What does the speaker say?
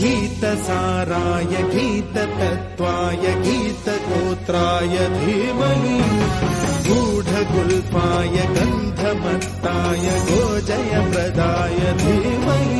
गीतसाराय गीततत्त्वाय गीतगोत्राय धीमहि गूढगुल्पाय गन्धमत्ताय गोजयप्रदाय धीमहि